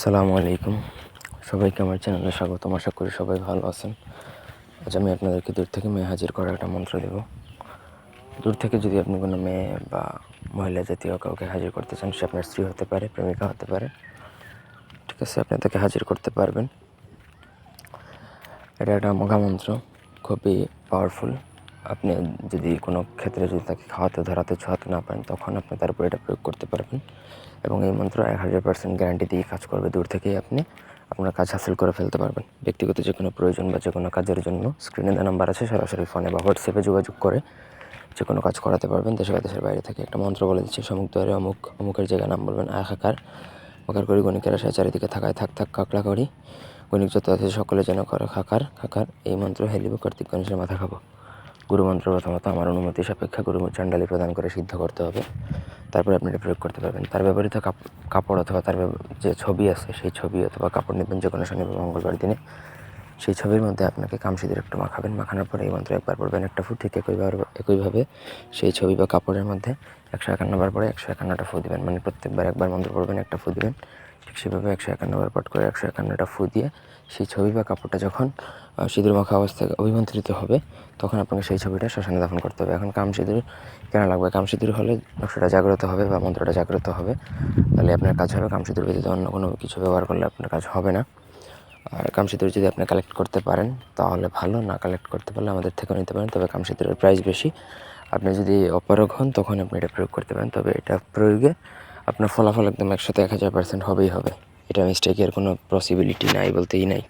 সালামু আলাইকুম। সবাইকে আমার চ্যানেলে স্বাগতম। আশা করি সবাই ভালো আছেন। আজ আমি আপনাদেরকে দূর থেকে মেয়ে হাজির করার একটা মন্ত্র দেব। দূর থেকে যদি আপনি কোনো মেয়ে বা মহিলা জাতীয় কাউকে হাজির করতে চান, সে আপনার স্ত্রী হতে পারে, প্রেমিকা হতে পারে, ঠিক আছে? আপনি তাকে হাজির করতে পারবেন। এটা একটা মহামন্ত্র, খুবই পাওয়ারফুল আপনি যদি কোনো ক্ষেত্রে যদি তাকে খাওয়াতে, ধরাতে, ছোঁয়াতে না পারেন, তখন আপনি তার উপর এটা প্রয়োগ করতে পারবেন। এবং এই মন্ত্র এক হাজার পার্সেন্ট গ্যারান্টি দিয়ে কাজ করবে। দূর থেকেই আপনি আপনার কাজ হাসিল করে ফেলতে পারবেন। ব্যক্তিগত যে কোনো প্রয়োজন বা যে কোনো কাজের জন্য স্ক্রিনে দেওয়া নাম্বার আছে, সরাসরি ফোনে বা হোয়াটসঅ্যাপে যোগাযোগ করে যে কোনো কাজ করাতে পারবেন। দেশে বা দেশের বাইরে থেকে একটা মন্ত্র বলে দিচ্ছে, সমুখ দ্বারে অমুক, অমুকের জায়গায় নাম বলবেন আখাকার মকার করি গণিকের আশায় চারিদিকে থাকায় থাক থাক কাকড়া করি। গণিক যত আছে, সকলে যেন করে, খাকার খাকার। এই মন্ত্র হেলিব কার্তিক গণেশের মাথা খাব। গুরুমন্ত্র প্রথমত আমার অনুমতি সাপেক্ষে গুরু চান্ডালি প্রদান করে সিদ্ধ করতে হবে। তারপরে আপনি এটা প্রয়োগ করতে পারবেন। তার ব্যবহৃত কাপ- কাপড় অথবা তার যে ছবি আছে, সেই ছবি অথবা কাপড় নেবেন যে কোনো শনিবার মঙ্গলবার দিনে। সেই ছবির মধ্যে আপনাকে কামসিদের একটু মাখাবেন। মাখানোর পরে এই মন্ত্র একবার পড়বেন। একটা ফুট ঠিক একইভাবে একইভাবে সেই ছবি বা কাপড়ের মধ্যে একশো একান্নবার পরে একশো একান্নটা ফু দিবেন। মানে প্রত্যেকবার একবার মন্ত্র পড়বেন, একটা ফু দিবেন। ঠিক সেভাবে একশো একান্নবার পট করে একশো একান্নটা ফু দিয়ে সেই ছবি বা কাপড়টা যখন সিঁদুর মাখা অবস্থায় অভিমন্ত্রিত হবে, তখন আপনাকে সেই ছবিটা শ্মশানে দাফন করতে হবে। এখন কাম সিঁদুর কেন লাগবে? কাম সিঁদুর হলে নকশাটা জাগ্রত হবে বা মন্ত্রটা জাগ্রত হবে। তাহলে আপনার কাজ হবে কাম সিঁদুর ব্যতীত অন্য কোনো কিছু ব্যবহার করলে আপনার কাজ হবে না। আর কামসিঁদুর যদি আপনি কালেক্ট করতে পারেন, তাহলে ভালো, না কালেক্ট করতে পারলে আমাদের থেকেও নিতে পারেন, তবে কামসিঁদুরের প্রাইস বেশি। আপনি যদি অপারগ হন, তখন আপনি এটা প্রয়োগ করতে পারেন, তবে এটা প্রয়োগে আপনার ফলাফল একদম একসাথে এক হাজার পার্সেন্ট হবেই হবে। এটা মিস্টেকের কোনো পসিবিলিটি নাই, বলতেই নাই।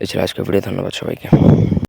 এছাড়া আজকে ভিডিও ধন্যবাদ সবাইকে।